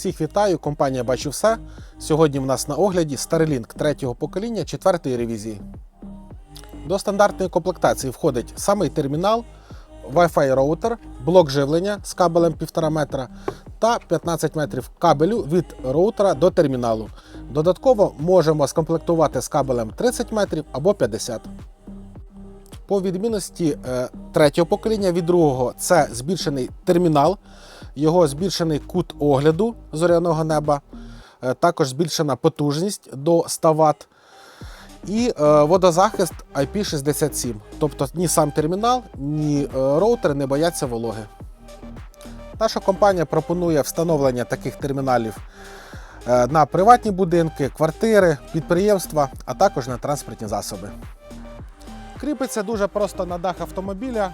Всіх вітаю, компанія Бачу все. Сьогодні в нас на огляді Starlink третього покоління четвертої ревізії. До стандартної комплектації входить самий термінал, Wi-Fi роутер, блок живлення з кабелем 1,5 метра та 15 метрів кабелю від роутера до терміналу. Додатково можемо скомплектувати з кабелем 30 метрів або 50. По відмінності е, третього покоління від другого це збільшений термінал, його збільшений кут огляду зоряного неба, е, також збільшена потужність до 100 Вт. І е, водозахист IP67. Тобто ні сам термінал, ні е, роутер не бояться вологи. Наша компанія пропонує встановлення таких терміналів на приватні будинки, квартири, підприємства, а також на транспортні засоби. Кріпиться дуже просто на дах автомобіля,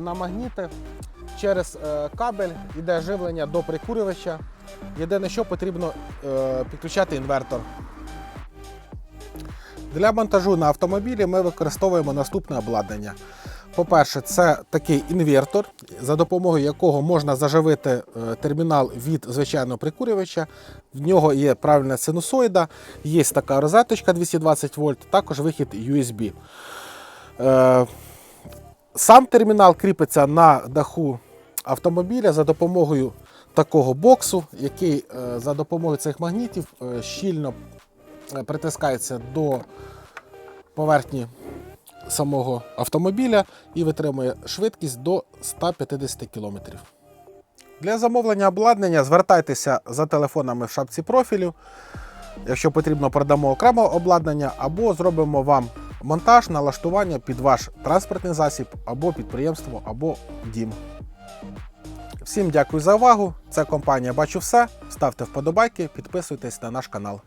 на магніти. Через е, кабель йде живлення до прикурювача. Єдине, що потрібно е, підключати інвертор. Для монтажу на автомобілі ми використовуємо наступне обладнання. По-перше, це такий інвертор, за допомогою якого можна заживити е, термінал від звичайного прикурювача. В нього є правильна синусоїда, є така розеточка 220 вольт, також вихід USB. Сам термінал кріпиться на даху автомобіля за допомогою такого боксу, який е, за допомогою цих магнітів е, щільно е, притискається до поверхні самого автомобіля і витримує швидкість до 150 км. Для замовлення обладнання звертайтеся за телефонами в шапці профілю. Якщо потрібно, продамо окремо обладнання або зробимо вам монтаж, налаштування під ваш транспортний засіб, або підприємство, або дім. Всім дякую за увагу. Це компанія Бачу все. Ставте вподобайки, підписуйтесь на наш канал.